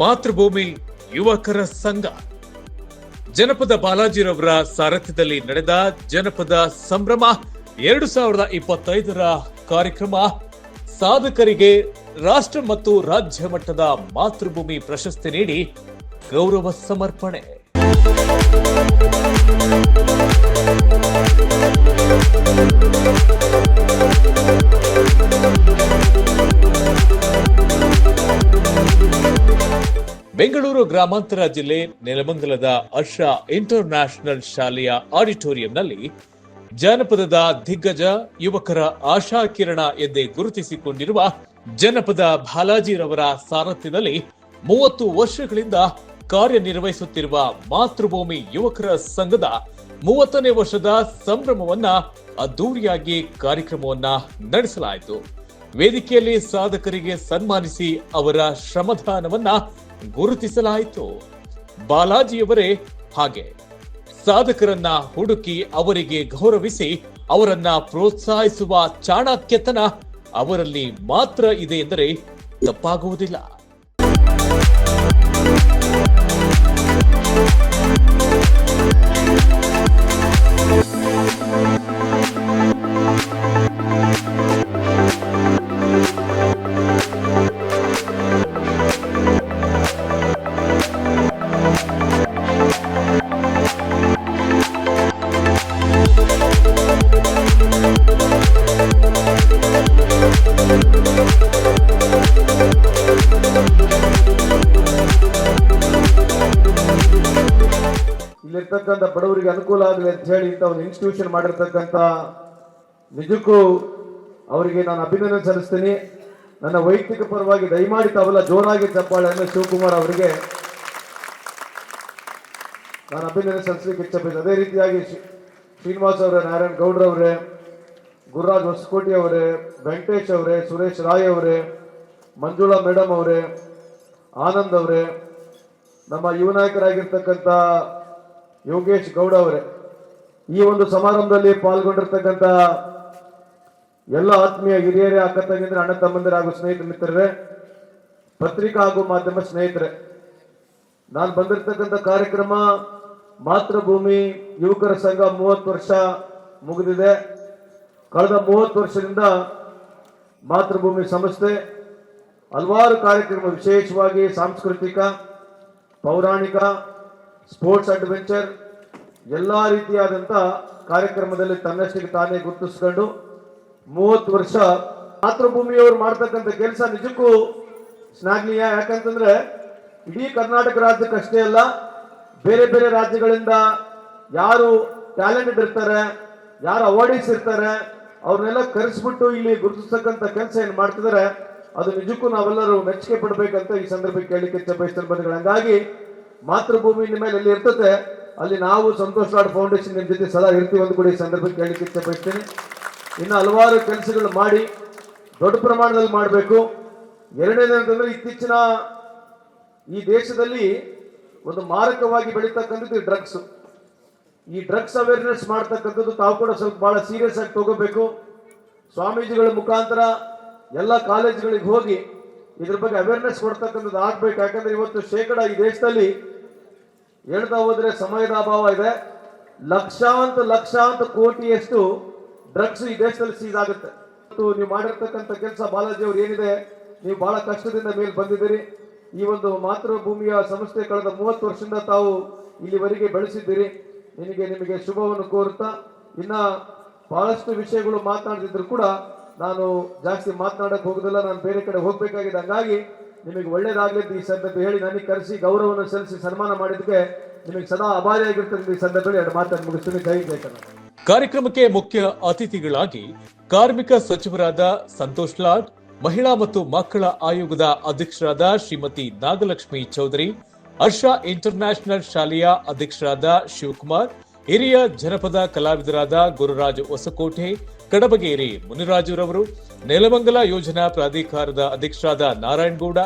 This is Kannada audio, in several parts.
ಮಾತೃಭೂಮಿ ಯುವಕರ ಸಂಘ. ಜನಪದ ಬಾಲಾಜಿರವರ ಸಾರಥ್ಯದಲ್ಲಿ ನಡೆದ ಜನಪದ ಸಂಭ್ರಮ ಎರಡು ಸಾವಿರದ ಇಪ್ಪತ್ತೈದರ ಕಾರ್ಯಕ್ರಮ, ಸಾಧಕರಿಗೆ ರಾಷ್ಟ್ರ ಮತ್ತು ರಾಜ್ಯ ಮಟ್ಟದ ಮಾತೃಭೂಮಿ ಪ್ರಶಸ್ತಿ ನೀಡಿ ಗೌರವ ಸಮರ್ಪಣೆ. ಬೆಂಗಳೂರು ಗ್ರಾಮಾಂತರ ಜಿಲ್ಲೆ ನೆಲಮಂಗಲದ ಅರ್ಷ ಇಂಟರ್ ನ್ಯಾಷನಲ್ ಶಾಲೆಯ ಆಡಿಟೋರಿಯಂನಲ್ಲಿ ಜಾನಪದದ ದಿಗ್ಗಜ ಯುವಕರ ಆಶಾಕಿರಣ ಎಂದೇ ಗುರುತಿಸಿಕೊಂಡಿರುವ ಜನಪದ ಬಾಲಾಜಿರವರ ಸಾರಥ್ಯದಲ್ಲಿ ಮೂವತ್ತು ವರ್ಷಗಳಿಂದ ಕಾರ್ಯನಿರ್ವಹಿಸುತ್ತಿರುವ ಮಾತೃಭೂಮಿ ಯುವಕರ ಸಂಘದ ಮೂವತ್ತನೇ ವರ್ಷದ ಸಂಭ್ರಮವನ್ನ ಅದ್ದೂರಿಯಾಗಿ ಕಾರ್ಯಕ್ರಮವನ್ನ ನಡೆಸಲಾಯಿತು. ವೇದಿಕೆಯಲ್ಲಿ ಸಾಧಕರಿಗೆ ಸನ್ಮಾನಿಸಿ ಅವರ ಶ್ರಮದಾನವನ್ನ ಗುರುತಿಸಲಾಯಿತು. ಬಾಲಾಜಿಯವರೇ ಹಾಗೆ. ಸಾಧಕರನ್ನ ಹುಡುಕಿ ಅವರಿಗೆ ಗೌರವಿಸಿ ಅವರನ್ನ ಪ್ರೋತ್ಸಾಹಿಸುವ ಚಾಣಾಕ್ಯತನ ಅವರಲ್ಲಿ ಮಾತ್ರ ಇದೆ ಎಂದರೆ ತಪ್ಪಾಗುವುದಿಲ್ಲ. ಇಲ್ಲಿರ್ತಕ್ಕಂಥ ಬಡವರಿಗೆ ಅನುಕೂಲ ಆಗಲಿ ಅಂತ ಹೇಳಿ ಇಂಥ ಒಂದು ಇನ್ಸ್ಟಿಟ್ಯೂಷನ್ ಮಾಡಿರ್ತಕ್ಕಂಥ ನಿಜಕ್ಕೂ ಅವರಿಗೆ ನಾನು ಅಭಿನಂದನೆ ಸಲ್ಲಿಸ್ತೀನಿ. ನನ್ನ ವೈಯಕ್ತಿಕ ಪರವಾಗಿ ದಯಮಾಡಿ ತಾವೆಲ್ಲ ಜೋರಾಗಿ ಚಪ್ಪಾಳೆ ಚಪ್ಪಾಳೆಯನ್ನು ಶಿವಕುಮಾರ್ ಅವರಿಗೆ ನಾನು ಅಭಿನಂದನೆ ಸಲ್ಲಿಸಲಿಕ್ಕೆ ಇಷ್ಟಪಡ್ತೀನಿ ಅದೇ ರೀತಿಯಾಗಿ ಶ್ರೀ- ಶ್ರೀನಿವಾಸ್ ಅವರೇ, ನಾರಾಯಣ ಗೌಡ್ರವರೇ ಗುರುರಾಜ್ ಹೊಸಕೋಟಿ ಅವರೇ, ವೆಂಕಟೇಶ್ ಅವರೇ, ಸುರೇಶ್ ರಾಯ್ ಅವರೇ, ಮಂಜುಳಾ ಮೇಡಮ್ ಅವರೇ, ಆನಂದ್ ಅವರೇ, ನಮ್ಮ ಯುವ ನಾಯಕರಾಗಿರ್ತಕ್ಕಂಥ ಯೋಗೇಶ್ ಗೌಡ ಅವರೇ, ಈ ಒಂದು ಸಮಾರಂಭದಲ್ಲಿ ಪಾಲ್ಗೊಂಡಿರ್ತಕ್ಕಂಥ ಎಲ್ಲ ಆತ್ಮೀಯ ಹಿರಿಯರೇ, ಅಕ್ಕ ಅಣ್ಣ ತಮ್ಮಂದಿರ ಹಾಗೂ ಸ್ನೇಹಿತ ಮಿತ್ರರೇ, ಪತ್ರಿಕಾ ಹಾಗೂ ಮಾಧ್ಯಮ ಸ್ನೇಹಿತರೆ, ನಾನು ಬಂದಿರತಕ್ಕಂಥ ಕಾರ್ಯಕ್ರಮ ಮಾತೃಭೂಮಿ ಯುವಕರ ಸಂಘ ಮೂವತ್ತು ವರ್ಷ ಮುಗಿದಿದೆ. ಕಳೆದ ಮೂವತ್ತು ವರ್ಷದಿಂದ ಮಾತೃಭೂಮಿ ಸಂಸ್ಥೆ ಹಲವಾರು ಕಾರ್ಯಕ್ರಮ ವಿಶೇಷವಾಗಿ ಸಾಂಸ್ಕೃತಿಕ, ಪೌರಾಣಿಕ ಸ್ಪೋರ್ಟ್ಸ್ ಅಡ್ವೆಂಚರ್, ಎಲ್ಲ ರೀತಿಯಾದಂಥ ಕಾರ್ಯಕ್ರಮದಲ್ಲಿ ತನ್ನಷ್ಟಕ್ಕೆ ತಾನೇ ಗುರುತಿಸ್ಕೊಂಡು ಮೂವತ್ತು ವರ್ಷ ಮಾತೃಭೂಮಿಯವರು ಮಾಡ್ತಕ್ಕಂಥ ಕೆಲಸ ನಿಜಕ್ಕೂ ಶ್ಲಾಘನೀಯ. ಯಾಕಂತಂದ್ರೆ ಇಡೀ ಕರ್ನಾಟಕ ರಾಜ್ಯಕ್ಕಷ್ಟೇ ಅಲ್ಲ, ಬೇರೆ ಬೇರೆ ರಾಜ್ಯಗಳಿಂದ ಯಾರು ಟ್ಯಾಲೆಂಟೆಡ್ ಇರ್ತಾರೆ ಯಾರು ಅವಾರ್ಡೀಸ್ ಇರ್ತಾರೆ, ಅವ್ರನ್ನೆಲ್ಲ ಕರೆಸ್ಬಿಟ್ಟು ಇಲ್ಲಿ ಗುರುತಿಸ್ತಕ್ಕಂಥ ಕೆಲಸ ಏನು ಮಾಡ್ತಿದ್ದಾರೆ ಅದು ನಿಜಕ್ಕೂ ನಾವೆಲ್ಲರೂ ಮೆಚ್ಚುಗೆ ಪಡಬೇಕಂತ ಈ ಸಂದರ್ಭಕ್ಕೆ ಕೇಳಲಿಕ್ಕೆ ಇಚ್ಛೆ ಬಂಧುಗಳು. ಹಂಗಾಗಿ ಮಾತೃಭೂಮಿ ನಿಮ್ಮ ಮೇಲೆ ಇರ್ತದೆ. ಅಲ್ಲಿ ನಾವು ಸಂತೋಷ್ ಲಾಡ್ ಫೌಂಡೇಶನ್ ನಿಮ್ಮ ಜೊತೆ ಸದಾ ಇರ್ತೀವಿ ಒಂದು ಕೂಡ ಈ ಸಂದರ್ಭಕ್ಕೆ ಕೇಳಲಿಕ್ಕೆ ಇಚ್ಛೆ ಇನ್ನು ಹಲವಾರು ಕೆಲಸಗಳು ಮಾಡಿ ದೊಡ್ಡ ಪ್ರಮಾಣದಲ್ಲಿ ಮಾಡಬೇಕು. ಎರಡನೇದಂತಂದ್ರೆ ಇತ್ತೀಚಿನ ಈ ದೇಶದಲ್ಲಿ ಒಂದು ಮಾರಕವಾಗಿ ಬೆಳೀತಕ್ಕಂಥದ್ದು ಡ್ರಗ್ಸ್ ಈ ಡ್ರಗ್ಸ್ ಅವೇರ್ನೆಸ್ ಮಾಡ್ತಕ್ಕಂಥದ್ದು ತಾವು ಕೂಡ ಸ್ವಲ್ಪ ಬಹಳ ಸೀರಿಯಸ್ ಆಗಿ ತಗೋಬೇಕು. ಸ್ವಾಮೀಜಿಗಳ ಮುಖಾಂತರ ಎಲ್ಲ ಕಾಲೇಜುಗಳಿಗೆ ಹೋಗಿ ಇದ್ರ ಬಗ್ಗೆ ಅವೇರ್ನೆಸ್ ಕೊಡ್ತಕ್ಕಂಥದ್ದು ಆಗ್ಬೇಕು. ಯಾಕಂದ್ರೆ ಇವತ್ತು ಶೇಕಡ ಈ ದೇಶದಲ್ಲಿ ಹೇಳ್ತಾ ಹೋದ್ರೆ ಸಮಯದ ಅಭಾವ ಇದೆ. ಲಕ್ಷಾಂತ ಲಕ್ಷಾಂತ ಕೋಟಿಯಷ್ಟು ಡ್ರಗ್ಸ್ ಈ ದೇಶದಲ್ಲಿ ಸೀಸ್ ಆಗುತ್ತೆ. ನೀವು ಮಾಡಿರ್ತಕ್ಕಂಥ ಕೆಲಸ ಬಾಲಾಜಿ ಅವ್ರು ಏನಿದೆ, ನೀವು ಬಹಳ ಕಷ್ಟದಿಂದ ಮೇಲೆ ಬಂದಿದ್ದೀರಿ. ಈ ಒಂದು ಮಾತೃಭೂಮಿಯ ಸಂಸ್ಥೆ ಕಳೆದ ಮೂವತ್ತು ವರ್ಷದಿಂದ ತಾವು ಇಲ್ಲಿವರೆಗೆ ಬೆಳೆಸಿದ್ದೀರಿ. ನಿನಗೆ ನಿಮಗೆ ಶುಭವನ್ನು ಕೋರುತ್ತಾ, ಇನ್ನ ಬಹಳಷ್ಟು ವಿಷಯಗಳು ಮಾತನಾಡ್ತಿದ್ರು ಕೂಡ ನಾನು ಜಾಸ್ತಿ ಮಾತನಾಡಕ್ಕೆ ಹೋಗುದಿಲ್ಲ, ನಾನು ಬೇರೆ ಕಡೆ ಹೋಗ್ಬೇಕಾಗಿದೆ. ಹಂಗಾಗಿ ನಿಮಗೆ ಒಳ್ಳೇದಾಗಲಿ ಈ ಸಂದರ್ಭ ಹೇಳಿ ನನಗೆ ಕರೆಸಿ ಗೌರವವನ್ನು ಸಲ್ಲಿಸಿ ಸನ್ಮಾನ ಮಾಡಿದಕ್ಕೆ ನಿಮಗೆ ಸದಾ ಅಭಾರಿಯಾಗಿರ್ತಕ್ಕಂಥ ಈ ಸಂದರ್ಭದಲ್ಲಿ ಎರಡು ಮಾತನ್ನು ಮುಗಿಸ್ತೀನಿ. ಜೈ ಕಾರ್ಯಕ್ರಮಕ್ಕೆ ಮುಖ್ಯ ಅತಿಥಿಗಳಾಗಿ ಕಾರ್ಮಿಕ ಸಚಿವರಾದ ಸಂತೋಷ್ ಲಾಡ್, ಮಹಿಳಾ ಮತ್ತು ಮಕ್ಕಳ ಆಯೋಗದ ಅಧ್ಯಕ್ಷರಾದ ಶ್ರೀಮತಿ ನಾಗಲಕ್ಷ್ಮಿ ಚೌಧರಿ, ಹರ್ಷ ಇಂಟರ್ನ್ಯಾಷನಲ್ ಶಾಲೆಯ ಅಧ್ಯಕ್ಷರಾದ ಶಿವಕುಮಾರ್, ಹಿರಿಯ ಜನಪದ ಕಲಾವಿದರಾದ ಗುರುರಾಜ್ ಹೊಸಕೋಟೆ ಕಡಬಗೇರಿ ಮುನಿರಾಜುರವರು ನೆಲಮಂಗಲ ಯೋಜನಾ ಪ್ರಾಧಿಕಾರದ ಅಧ್ಯಕ್ಷರಾದ ನಾರಾಯಣಗೌಡ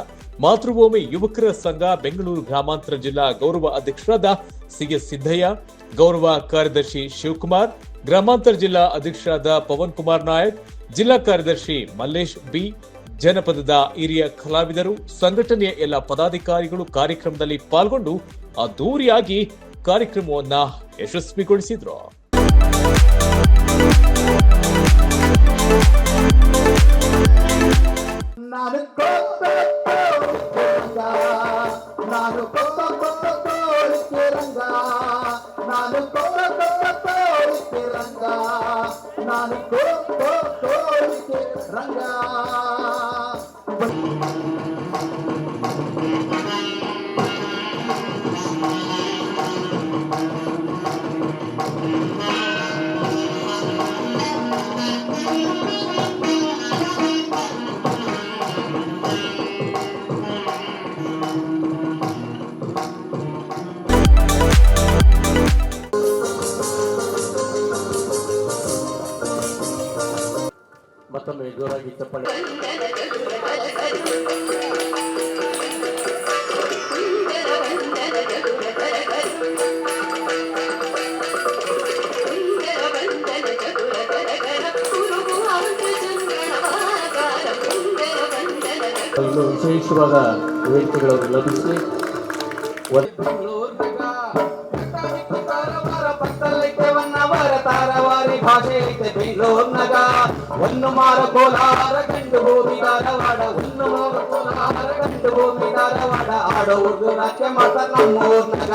ಮಾತೃಭೂಮಿ ಯುವಕರ ಸಂಘ ಬೆಂಗಳೂರು ಗ್ರಾಮಾಂತರ ಜಿಲ್ಲಾ ಗೌರವ ಅಧ್ಯಕ್ಷರಾದ ಸಿಎಸ್ ಸಿದ್ದಯ್ಯ, ಗೌರವ ಕಾರ್ಯದರ್ಶಿ ಶಿವಕುಮಾರ್, ಗ್ರಾಮಾಂತರ ಜಿಲ್ಲಾ ಅಧ್ಯಕ್ಷರಾದ ಪವನ್ ಕುಮಾರ್ ನಾಯಕ್, ಜಿಲ್ಲಾ ಕಾರ್ಯದರ್ಶಿ ಮಲ್ಲೇಶ್ ಬಿ, ಜನಪದದ ಹಿರಿಯ ಕಲಾವಿದರು, ಸಂಘಟನೆಯ ಎಲ್ಲ ಪದಾಧಿಕಾರಿಗಳು ಕಾರ್ಯಕ್ರಮದಲ್ಲಿ ಪಾಲ್ಗೊಂಡು ಅದ್ದೂರಿಯಾಗಿ ಕಾರ್ಯಕ್ರಮವನ್ನ ಯಶಸ್ವಿಗೊಳಿಸಿದ್ರು. ನಾನು ಕೊತ್ತ ಮತ್ತೊಮ್ಮೆ ಜೋರಾಗಿ ಚಪ್ಪಳೆ ಇನ್ನು ವಿಶೇಷವಾದ ವೇದಿಕೆಗಳನ್ನು ಲಭಿಸಿ ಭಾಷೆ ಒಂದು ಮಾರ ಕೋಲಾರ ಗಂಡು ಭೂಮಿ ಧಾರವಾಡ ಒಂದು ಮಾರ ಕೋಲಾರ ಗಂಡು ಭೂಮಿ ಧಾರವಾಡ ಆಡೋದು ನಾಟ್ಯ ಮಾತ ನಮ್ಮೂರ್ನಗ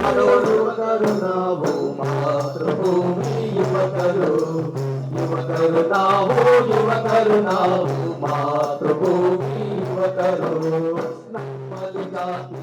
ಆಡೋದು ಯುವಕರು ನಾವು ಮಾತೃಭೂಮಿ ಯುವಕರು ಯುವಕರು ನಾವು ಯುವಕರು ನಾವು ಮಾತೃಭೂಮಿ ಯುವಕರು ನಮ್ಮಲ್ಲಿ ಜಾತಿ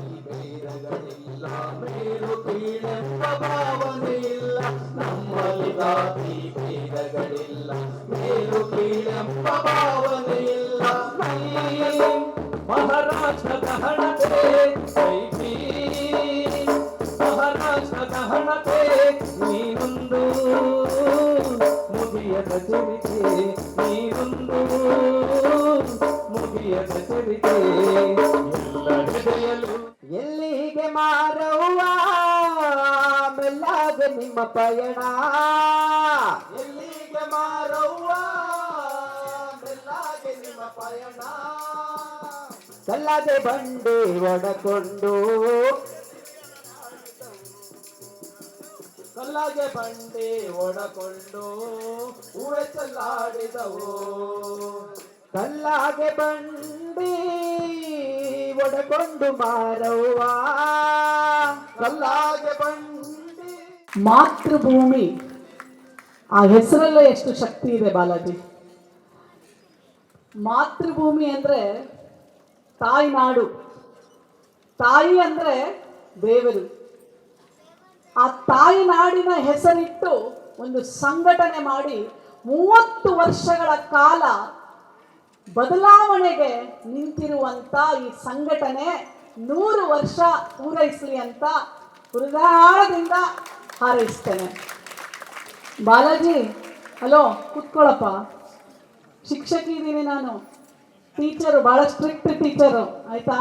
ಮೆಲ್ಲಾಗ ನಿಮ್ಮ ಪಯಣ. ಎಲ್ಲಿಗೆ ಮಾರವ್ವ? ನಿಮ್ಮ ಪಯಣ. ಸಲ್ಲದೆ ಬಂಡೆ ಒಡಕೊಂಡು. ಕಲ್ಲಾಗೆ ಬಂಡೆ ಒಡಕೊಂಡು. ಹೂವೆ ಚಲ್ಲಾಡಿದವು. ಕಲ್ಲಾಗೆ ಬಂಡಿ ಒಡಕೊಂಡು ಮಾರವ್ವ. ಕಲ್ಲಾಗೆ ಬಂಡಿ ಮಾತೃಭೂಮಿ. ಆ ಹೆಸರಲ್ಲೇ ಎಷ್ಟು ಶಕ್ತಿ ಇದೆ ಬಾಲಾಜಿ? ಮಾತೃಭೂಮಿ ಅಂದರೆ ತಾಯ್ನಾಡು. ತಾಯಿ ಅಂದರೆ ದೇವರು. ಆ ತಾಯಿ ನಾಡಿನ ಹೆಸರಿಟ್ಟು ಒಂದು ಸಂಘಟನೆ ಮಾಡಿ ಮೂವತ್ತು ವರ್ಷಗಳ ಕಾಲ ಬದಲಾವಣೆಗೆ ನಿಂತಿರುವಂಥ ಈ ಸಂಘಟನೆ ನೂರು ವರ್ಷ ಪೂರೈಸಲಿ ಅಂತ ಹೃದಯದಿಂದ ಹಾರೈಸ್ತೇನೆ ಬಾಲಾಜಿ, ಹಲೋ ಕುತ್ಕೊಳ್ಳಪ್ಪ ಶಿಕ್ಷಕಿ ಇದ್ದೀನಿ ನಾನು. ಟೀಚರು ಭಾಳ ಸ್ಟ್ರಿಕ್ಟ್ ಟೀಚರು ಆಯ್ತಾ?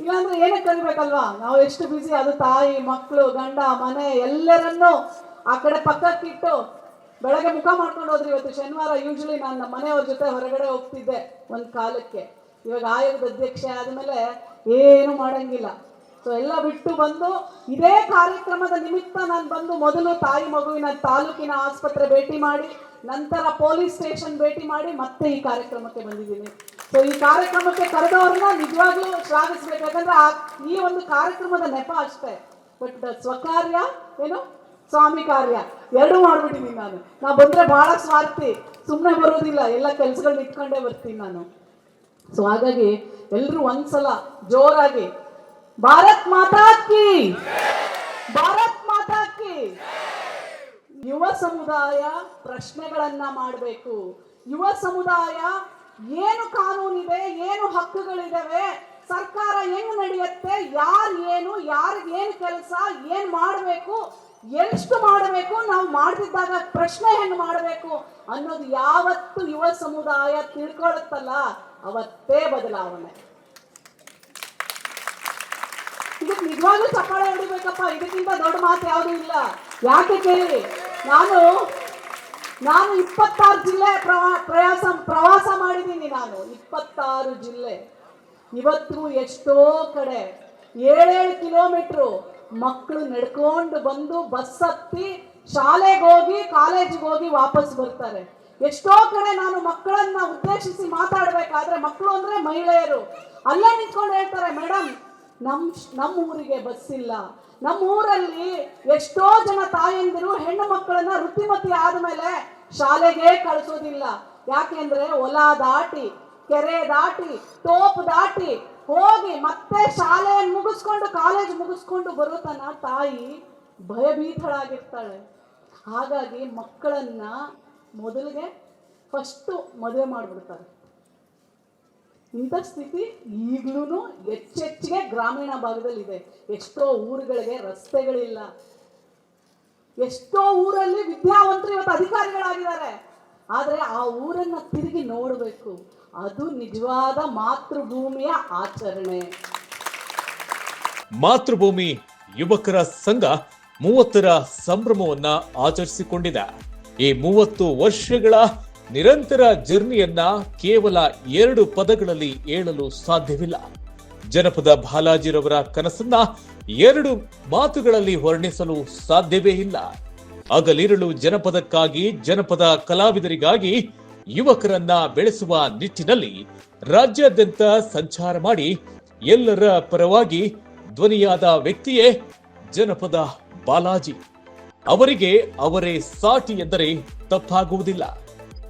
ಇಲ್ಲಾಂದ್ರೆ ಏನಕ್ಕೆ ಕಲಿಬೇಕಲ್ವಾ? ನಾವು ಎಷ್ಟು ಬ್ಯುಸಿ ಅದು ತಾಯಿ ಮಕ್ಕಳು ಗಂಡ, ಮನೆ, ಎಲ್ಲರನ್ನೂ ಆ ಕಡೆ ಪಕ್ಕಕ್ಕಿಟ್ಟು ಬೆಳಗ್ಗೆ ಮುಖ ಮಾಡ್ಕೊಂಡು ಹೋದ್ರಿ ಇವತ್ತು ಶನಿವಾರ ಯೂಶ್ವಲಿ ನಾನು ಮನೆಯವ್ರ ಜೊತೆ ಹೊರಗಡೆ ಹೋಗ್ತಿದ್ದೆ ಒಂದು ಕಾಲಕ್ಕೆ. ಇವಾಗ ಆಯೋಗದ ಅಧ್ಯಕ್ಷೆ ಆದಮೇಲೆ ಏನು ಮಾಡಂಗಿಲ್ಲ. ಸೊ ಎಲ್ಲ ಬಿಟ್ಟು ಬಂದು ಇದೇ ಕಾರ್ಯಕ್ರಮದ ನಿಮಿತ್ತ ನಾನು ಬಂದು ಮೊದಲು ತಾಯಿ ಮಗುವಿನ ತಾಲೂಕಿನ ಆಸ್ಪತ್ರೆ ಭೇಟಿ ಮಾಡಿ, ನಂತರ ಪೊಲೀಸ್ ಸ್ಟೇಷನ್ ಭೇಟಿ ಮಾಡಿ ಮತ್ತೆ ಈ ಕಾರ್ಯಕ್ರಮಕ್ಕೆ ಬಂದಿದ್ದೀನಿ. ಸೊ ಈ ಕಾರ್ಯಕ್ರಮಕ್ಕೆ ಕರೆದವ್ರನ್ನ ನಿಜವಾಗ್ಲೂ ಶ್ಲಾಘಿಸ್ಬೇಕು. ಯಾಕಂದ್ರೆ ಈ ಒಂದು ಕಾರ್ಯಕ್ರಮದ ನೆಪ ಅಷ್ಟೇ. ಬಟ್ ಸ್ವಕಾರ್ಯ ಏನು? ಸ್ವಾಮಿ ಕಾರ್ಯ. ಎರಡೂ ಮಾಡ್ಬಿಟ್ಟಿದ್ದೀನಿ ನಾನು. ನಾ ಬಂದ್ರೆ ಬಹಳ ಸ್ವಾರ್ಥಿ. ಸುಮ್ಮನೆ ಬರೋದಿಲ್ಲ. ಎಲ್ಲ ಕೆಲಸಗಳನ್ನ ಇಟ್ಕೊಂಡೇ ಬರ್ತೀನಿ ನಾನು. ಸೊ ಹಾಗಾಗಿ ಎಲ್ಲರೂ ಒಂದ್ಸಲ ಜೋರಾಗಿ ಭಾರತ್ ಮಾತಾ ಕಿ! ಭಾರತ್ ಮಾತಾ ಕಿ! ಯುವ ಸಮುದಾಯ ಪ್ರಶ್ನೆಗಳನ್ನ ಮಾಡಬೇಕು. ಯುವ ಸಮುದಾಯ ಏನು ಕಾನೂನಿದೆ, ಏನು ಹಕ್ಕುಗಳಿದಾವೆ, ಸರ್ಕಾರ ಹೆಂಗ್ ನಡೆಯುತ್ತೆ, ಯಾರು ಏನು ಏನು ಕೆಲಸ, ಏನ್ ಮಾಡಬೇಕು, ಎಷ್ಟು ಮಾಡಬೇಕು, ನಾವು ಮಾಡ್ತಿದ್ದಾಗ ಪ್ರಶ್ನೆ ಹೆಂಗ್ ಮಾಡಬೇಕು ಅನ್ನೋದು ಯಾವತ್ತು ಯುವ ಸಮುದಾಯ ತಿಳ್ಕೊಳತ್ತಲ್ಲ. ಅವತ್ತೇ ಬದಲಾವಣೆ. ನಿಜವಾಗ್ಲೂ ಚಪ್ಪಾಳೆ ಹೊಡಿಬೇಕಪ್ಪ ಇದಕ್ಕಿಂತ ದೊಡ್ಡ ಮಾತು ಯಾವುದೂ ಇಲ್ಲ. ಯಾಕೆ ಕೇಳಿ? ನಾನು ನಾನು ಇಪ್ಪತ್ತಾರು ಜಿಲ್ಲೆ ಪ್ರವಾ, ಪ್ರಯಾಸ, ಪ್ರವಾಸ ಮಾಡಿದ್ದೀನಿ ನಾನು. ಇಪ್ಪತ್ತಾರು ಜಿಲ್ಲೆ. ಇವತ್ತು ಎಷ್ಟೋ ಕಡೆ ಏಳೇಳು ಕಿಲೋಮೀಟ್ರು ಮಕ್ಕಳು ನಡ್ಕೊಂಡು ಬಂದು ಬಸ್ ಹತ್ತಿ ಶಾಲೆಗೆ ಹೋಗಿ, ಕಾಲೇಜಿಗೆ ಹೋಗಿ ವಾಪಸ್ ಬರ್ತಾರೆ. ಎಷ್ಟೋ ಕಡೆ ನಾನು ಮಕ್ಕಳನ್ನ ಉದ್ದೇಶಿಸಿ ಮಾತಾಡಬೇಕಾದ್ರೆ ಮಕ್ಕಳು ಅಂದ್ರೆ ಮಹಿಳೆಯರು. ಅಲ್ಲೇ ನಿಂತ್ಕೊಂಡು ಹೇಳ್ತಾರೆ, ಮೇಡಮ್ ನಮ್ ನಮ್ಮ ಊರಿಗೆ ಬಸ್ ಇಲ್ಲ ನಮ್ಮ ಊರಲ್ಲಿ ಎಷ್ಟೋ ಜನ ತಾಯಂದಿರು ಹೆಣ್ಣು ಮಕ್ಕಳನ್ನ ವೃತ್ತಿಮತಿ ಆದ್ಮೇಲೆ ಶಾಲೆಗೆ ಕಳಿಸೋದಿಲ್ಲ. ಯಾಕೆಂದ್ರೆ ಹೊಲ ದಾಟಿ, ಕೆರೆ ದಾಟಿ, ತೋಪು ದಾಟಿ ಹೋಗಿ ಮತ್ತೆ ಶಾಲೆಯನ್ನು ಮುಗಿಸ್ಕೊಂಡು ಕಾಲೇಜ್ ಮುಗಿಸ್ಕೊಂಡು ಬರೋ ತನ ತಾಯಿ ಭಯಭೀತಳಾಗಿರ್ತಾಳೆ. ಹಾಗಾಗಿ ಮಕ್ಕಳನ್ನ ಮೊದಲಿಗೆ ಫಸ್ಟು ಮದುವೆ ಮಾಡಿಬಿಡ್ತಾರೆ. ಇಂಥ ಸ್ಥಿತಿ ಈಗಲೂ ಹೆಚ್ಚೆಚ್ಚಿಗೆ ಗ್ರಾಮೀಣ ಭಾಗದಲ್ಲಿ ಇದೆ ಎಷ್ಟೋ ಊರುಗಳಿಗೆ ರಸ್ತೆಗಳಿಲ್ಲ. ಎಷ್ಟೋ ಊರಲ್ಲಿ ವಿದ್ಯಾವಂತರು ಇವತ್ತು ಅಧಿಕಾರಿಗಳಾಗಿದ್ದಾರೆ. ಆದರೆ ಆ ಊರನ್ನು ತಿರುಗಿ ನೋಡಬೇಕು. ಅದು ನಿಜವಾದ ಮಾತೃಭೂಮಿಯ ಆಚರಣೆ. ಮಾತೃಭೂಮಿ ಯುವಕರ ಸಂಘ ಮೂವತ್ತರ ಸಂಭ್ರಮವನ್ನ ಆಚರಿಸಿಕೊಂಡಿದೆ. ಈ ಮೂವತ್ತು ವರ್ಷಗಳ ನಿರಂತರ ಜರ್ನಿಯನ್ನ ಕೇವಲ ಎರಡು ಪದಗಳಲ್ಲಿ ಹೇಳಲು ಸಾಧ್ಯವಿಲ್ಲ. ಜನಪದ ಬಾಲಾಜಿರವರ ಕನಸನ್ನ ಎರಡು ಮಾತುಗಳಲ್ಲಿ ವರ್ಣಿಸಲು ಸಾಧ್ಯವೇ ಇಲ್ಲ. ಹಗಲಿರುಳು ಜನಪದಕ್ಕಾಗಿ, ಜನಪದ ಕಲಾವಿದರಿಗಾಗಿ ಯುವಕರನ್ನ ಬೆಳೆಸುವ ನಿಟ್ಟಿನಲ್ಲಿ ರಾಜ್ಯಾದ್ಯಂತ ಸಂಚಾರ ಮಾಡಿ ಎಲ್ಲರ ಪರವಾಗಿ ಧ್ವನಿಯಾದ ವ್ಯಕ್ತಿಯೇ ಜನಪದ ಬಾಲಾಜಿ. ಅವರಿಗೆ ಅವರೇ ಸಾಟಿ ಎಂದರೆ ತಪ್ಪಾಗುವುದಿಲ್ಲ.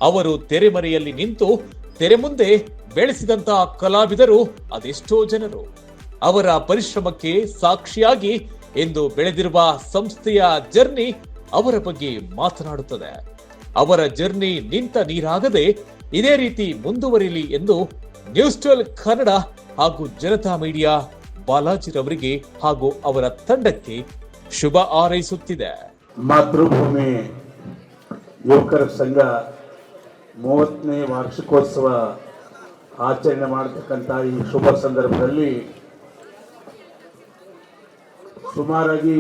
ಅವರು ತೆರೆಮರೆಯಲ್ಲಿ ನಿಂತು ತೆರೆ ಮುಂದೆ ಬೆಳೆಸಿದಂತಹ ಕಲಾವಿದರು ಅದೆಷ್ಟೋ ಜನರು. ಅವರ ಪರಿಶ್ರಮಕ್ಕೆ ಸಾಕ್ಷಿಯಾಗಿ ಎಂದು ಬೆಳೆದಿರುವ ಸಂಸ್ಥೆಯ ಜರ್ನಿ ಅವರ ಬಗ್ಗೆ ಮಾತನಾಡುತ್ತದೆ. ಅವರ ಜರ್ನಿ ನಿಂತ ನೀರಾಗದೆ ಇದೇ ರೀತಿ ಮುಂದುವರಿಲಿ ಎಂದು ನ್ಯೂಸ್ ಟ್ವೆಲ್ ಕನ್ನಡ ಹಾಗೂ ಜನತಾ ಮೀಡಿಯಾ ಬಾಲಾಜಿರವರಿಗೆ ಹಾಗೂ ಅವರ ತಂಡಕ್ಕೆ ಶುಭ ಹಾರೈಸುತ್ತಿದೆ. ಮಾತೃಭೂಮಿ ಯುವಕರ ಸಂಘ ಮೂವತ್ತನೇ ವಾರ್ಷಿಕೋತ್ಸವ ಆಚರಣೆ ಮಾಡತಕ್ಕಂಥ ಈ ಶುಭ ಸಂದರ್ಭದಲ್ಲಿ ಸುಮಾರಾಗಿ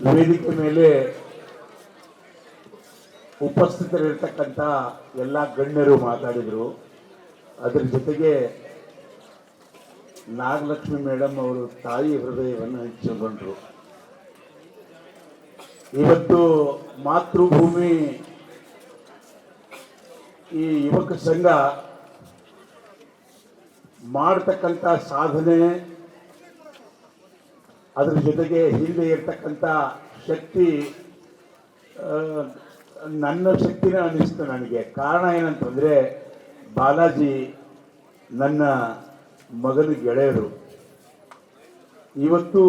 ವೇದಿಕೆ ಮೇಲೆ ಉಪಸ್ಥಿತರಿರ್ತಕ್ಕಂಥ ಎಲ್ಲ ಗಣ್ಯರು ಮಾತಾಡಿದರು. ಅದರ ಜೊತೆಗೆ ನಾಗಲಕ್ಷ್ಮಿ ಮೇಡಮ್ ಅವರು ತಾಯಿ ಹೃದಯವನ್ನು ಹಂಚಿಕೊಂಡರು. ಇವತ್ತು ಮಾತೃಭೂಮಿ ಈ ಯುವಕ ಸಂಘ ಮಾಡತಕ್ಕಂಥ ಸಾಧನೆ, ಅದರ ಜೊತೆಗೆ ಹಿಂದೆ ಇರ್ತಕ್ಕಂಥ ಶಕ್ತಿ ನನ್ನ ಶಕ್ತಿನ ಅನ್ನಿಸ್ತು ನನಗೆ. ಕಾರಣ ಏನಂತಂದರೆ, ಬಾಲಾಜಿ ನನ್ನ ಮಗನ ಗೆಳೆಯರು. ಇವತ್ತು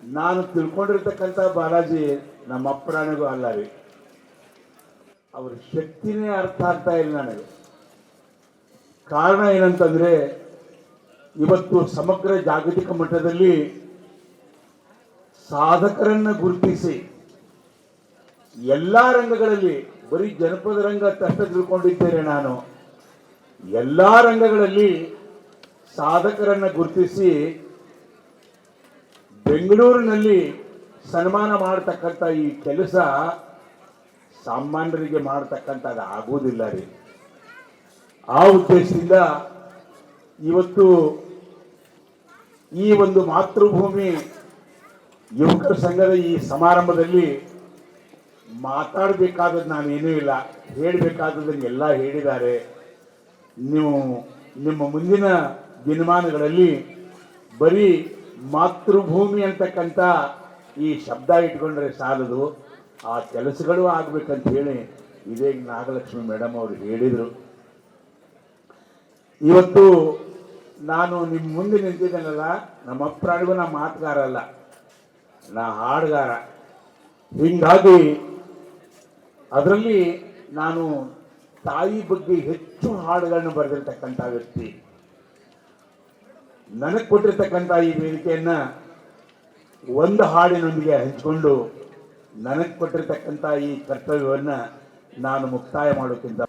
ನಾನು ತಿಳ್ಕೊಂಡಿರ್ತಕ್ಕಂಥ ಬಾಲಾಜಿ ನಮ್ಮ ಅಪ್ಪರಾಣಿಗೂ ಅಲ್ಲ ರೀ. ಅವ್ರ ಶಕ್ತಿನೇ ಅರ್ಥ ಆಗ್ತಾ ಇಲ್ಲ ನನಗೆ. ಕಾರಣ ಏನಂತಂದ್ರೆ, ಇವತ್ತು ಸಮಗ್ರ ಜಾಗತಿಕ ಮಟ್ಟದಲ್ಲಿ ಸಾಧಕರನ್ನು ಗುರುತಿಸಿ, ಎಲ್ಲ ರಂಗಗಳಲ್ಲಿ, ಬರೀ ಜನಪದ ರಂಗ ತಷ್ಟ ತಿಳ್ಕೊಂಡಿದ್ದೇನೆ ನಾನು. ಎಲ್ಲ ರಂಗಗಳಲ್ಲಿ ಸಾಧಕರನ್ನು ಗುರುತಿಸಿ, ಬೆಂಗಳೂರಿನಲ್ಲಿ ಸನ್ಮಾನ ಮಾಡತಕ್ಕಂಥ ಈ ಕೆಲಸ ಸಾಮಾನ್ಯರಿಗೆ ಮಾಡತಕ್ಕಂಥದ್ದು ಆಗುವುದಿಲ್ಲ ರೀ. ಆ ಉದ್ದೇಶದಿಂದ ಇವತ್ತು ಈ ಒಂದು ಮಾತೃಭೂಮಿ ಯುವಕರ ಸಂಘದ ಈ ಸಮಾರಂಭದಲ್ಲಿ ಮಾತಾಡಬೇಕಾದದ್ದು ನಾನೇನೂ ಇಲ್ಲ. ಹೇಳಬೇಕಾದದನ್ನೆಲ್ಲ ಹೇಳಿದ್ದಾರೆ. ನೀವು ನಿಮ್ಮ ಮುಂದಿನ ದಿನಮಾನಗಳಲ್ಲಿ ಬರೀ ಮಾತೃಭೂಮಿ ಅಂತಕ್ಕಂಥ ಈ ಶಬ್ದ ಇಟ್ಕೊಂಡ್ರೆ ಸಾಲದು. ಆ ಕೆಲಸಗಳು ಆಗ್ಬೇಕಂತ ಹೇಳಿ ಇದೇ ನಾಗಲಕ್ಷ್ಮಿ ಮೇಡಮ್ ಅವರು ಹೇಳಿದರು. ಇವತ್ತು ನಾನು ನಿಮ್ಮ ಮುಂದೆ ನಿಂತಿದ್ದೇನಲ್ಲ, ನಮ್ಮ ಅಪ್ರಾಣಿಗೂ ನಾ ಮಾತುಗಾರ ಅಲ್ಲ, ನಾ ಹಾಡುಗಾರ. ಹೀಗಾಗಿ ಅದರಲ್ಲಿ ನಾನು ತಾಯಿ ಬಗ್ಗೆ ಹೆಚ್ಚು ಹಾಡುಗಳನ್ನು ಬರೆದಿರ್ತಕ್ಕಂಥ ವ್ಯಕ್ತಿ. ನನಗೆ ಕೊಟ್ಟಿರ್ತಕ್ಕಂಥ ಈ ವೇದಿಕೆಯನ್ನ ಒಂದು ಹಾಡಿನೊಂದಿಗೆ ಹಂಚಿಕೊಂಡು ನನಗೆ ಕೊಟ್ಟಿರ್ತಕ್ಕಂಥ ಈ ಕರ್ತವ್ಯವನ್ನು ನಾನು ಮುಕ್ತಾಯ ಮಾಡುತ್ತಿದ್ದ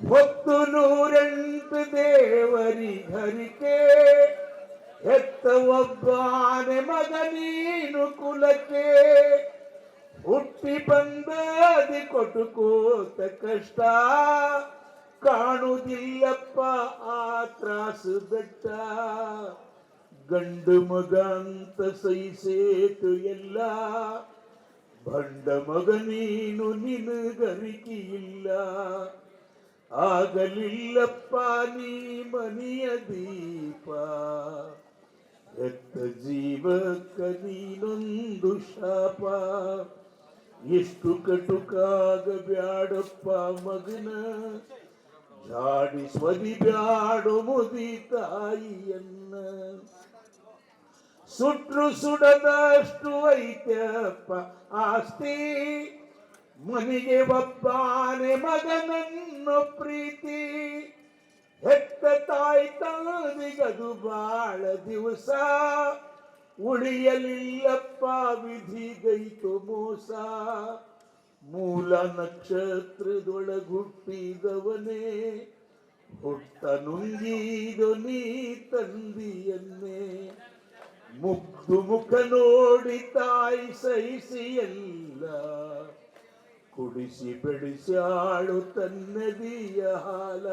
ಹೊತ್ತು ನೂರೆಂಟು ದೇವರಿ ಹರಿಕೆ, ಹೆತ್ತ ಒಬ್ಬಾನೆ ಮಗ ನೀನು ಕುಲಕ್ಕೆ. ಹುಟ್ಟಿ ಬಂದದಿ ಕೊಟ್ಟುಕೋತ ಕಷ್ಟ ಕಾಣುವುದಿಲ್ಲಪ್ಪ ಆ ತ್ರಾಸು ಬೆಟ್ಟ. ಗಂಡು ಮಗ ಅಂತ ಸಹಿಸೇತು ಎಲ್ಲ ಭಂಡ ಮಗ ನೀನು ನಿನಗರಿಕೆ ಇಲ್ಲ ಆಗಲಿಲ್ಲಪ್ಪ ನೀ ಮನೆಯ ದೀಪ ಎತ್ತ ಜೀವಕ್ಕ ನೀನೊಂದು ಶಾಪ ಎಷ್ಟು ಕಟುಕಾಗ ಬ್ಯಾಡಪ್ಪ ಮಗನ ಜಾಡಿ ಸ್ವದಿ ಬ್ಯಾಡು ಮುದಿ ತಾಯಿಯನ್ನ ಸುಟ್ರು ಸುಡದಷ್ಟು ಐತ್ಯಪ್ಪ ಆಸ್ತಿ. ಮನೆಗೆ ಒಬ್ಬಾನೆ ಮಗನನ್ನು ಪ್ರೀತಿ. ಹೆತ್ತ ತಾಯಿ ತಾನಿಗದು ಬಾಳ ದಿವಸ. ಉಳಿಯಲಿಲ್ಲಪ್ಪ ವಿಧಿಗೈತು ಮೋಸ. ಮೂಲ ನಕ್ಷತ್ರದೊಳಗುಟ್ಟಿದವನೇ. ಹುಟ್ಟ ನುಂಗಿದು ನೀ ತಂದಿಯನ್ನೇ. ಮುಖ ನೋಡಿ ತಾಯಿ ಸಹಿಸಿ ಎಲ್ಲ ಕುಡಿಸಿ ಬೆಳೆಸಾಳು ತನ್ನದಿಯ ಹಾಲ